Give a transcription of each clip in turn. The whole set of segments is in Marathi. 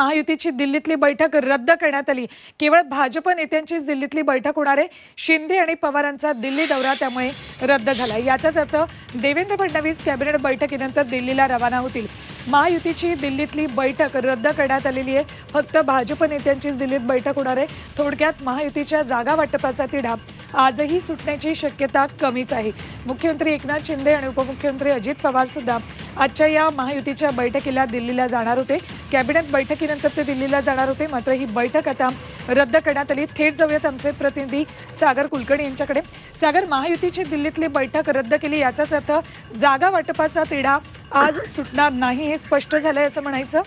महायुतीची दिल्लीतली बैठक रद्द करण्यात आली. केवळ भाजप नेत्यांचीच दिल्लीतली बैठक होणार आहे. शिंदे आणि पवारांचा दिल्ली दौरा त्यामुळे रद्द झाला याचाच अर्थ देवेंद्र फडणवीस कॅबिनेट बैठकीनंतर दिल्लीला रवाना होतील. महायुतीची दिल्लीतली बैठक रद्द करण्यात आलेली आहे. फक्त भाजप नेत्यांचीच दिल्लीत बैठक होणार आहे. थोडक्यात महायुतीच्या जागा वाटपाचा तिढा आजही सुटण्याची शक्यता कमीच आहे. मुख्यमंत्री एकनाथ शिंदे आणि उपमुख्यमंत्री अजित पवार सुद्धा आजच्या या महायुतीच्या बैठकीला दिल्लीला जाणार होते. कॅबिनेट बैठकीनंतर ते दिल्लीला जाणार होते. मात्र ही बैठक आता रद्द करण्यात आली. थेट जाऊयात आमचे प्रतिनिधी सागर कुलकर्णी यांच्याकडे. सागर महायुतीची दिल्लीतली बैठक रद्द केली याचाच अर्थ जागा वाटपाचा तिढा आज सुटणार नाही हे स्पष्ट झालंय असं म्हणायचं.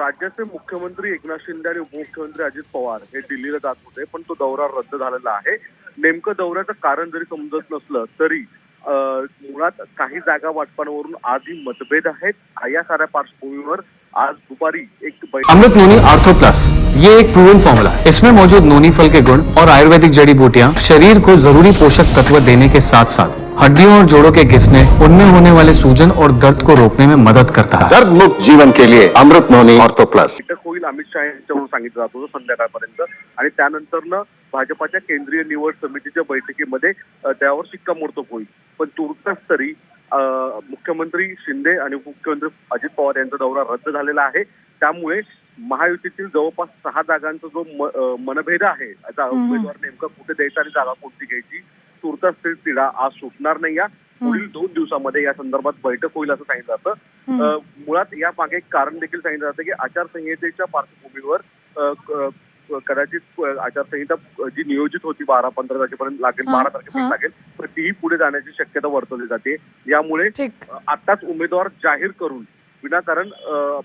राज्याचे मुख्यमंत्री एकनाथ शिंदे आणि उपमुख्यमंत्री अजित पवार हे दिल्लीला जात होते पण तो दौरा रद्द झालेला आहे. नेमकं दौऱ्याचं कारण जरी समजत नसलं तरी मुळात काही जागा वाटपांवरून आधी मतभेद आहेत. या साऱ्या पार्श्वभूमीवर आज दुपारी एक अमृत नोनी आर्थो प्लस. ये एक प्रूवन फॉर्मूला है। इसमें मौजूद नोनी फल के गुण और आयुर्वेदिक जड़ी बूटियाँ शरीर को जरूरी पोषक तत्व देने के साथ साथ हड्डियों और जोड़ों के घिसने उनमें होने वाले सूजन और दर्द को रोकने में मदद करता है। दर्द मुक्त जीवन के लिए अमृत नोनी ऑर्थो प्लस। होईल अमित शहा यांच्याकडून सांगितलं जात होतं संध्याकाळपर्यंत. आणि त्यानंतरनं भाजपाच्या केंद्रीय निवड समितीच्या बैठकीमध्ये त्यावर शिक्कामोर्तब होईल. पण तुर्तास तरी मुख्यमंत्री शिंदे आणि उपमुख्यमंत्री अजित पवार यांचा दौरा रद्द झालेला आहे. त्यामुळे महायुतीतील जवळपास सहा जागांचा जो मनभेद आहे आता उमेदवार नेमका कुठे द्यायचा आणि जागा कोणती घ्यायची तुर्तास तरी तिढा आज सुटणार नाही या. पुढील दोन दिवसामध्ये या संदर्भात बैठक होईल असं सांगितलं जातं. मुळात या मागे एक कारण देखील सांगितलं जातं की आचारसंहितेच्या पार्श्वभूमीवर कदाचित आचारसंहिता जी नियोजित होती बारा पंधरा तारखेपर्यंत लागेल बारा तारखेपर्यंत. लागेल पण तीही पुढे जाण्याची शक्यता वर्तवली जाते. यामुळे आताच उमेदवार जाहीर करून विनाकारण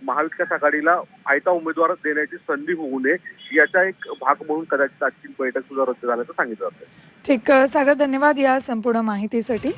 महाविकास आघाडीला आयता उमेदवार देण्याची संधी होऊ नये याचा एक भाग म्हणून कदाचित आजची बैठक सुद्धा रद्द झाल्याचं सांगितलं जातं. ठीक सागर धन्यवाद या संपूर्ण माहितीसाठी.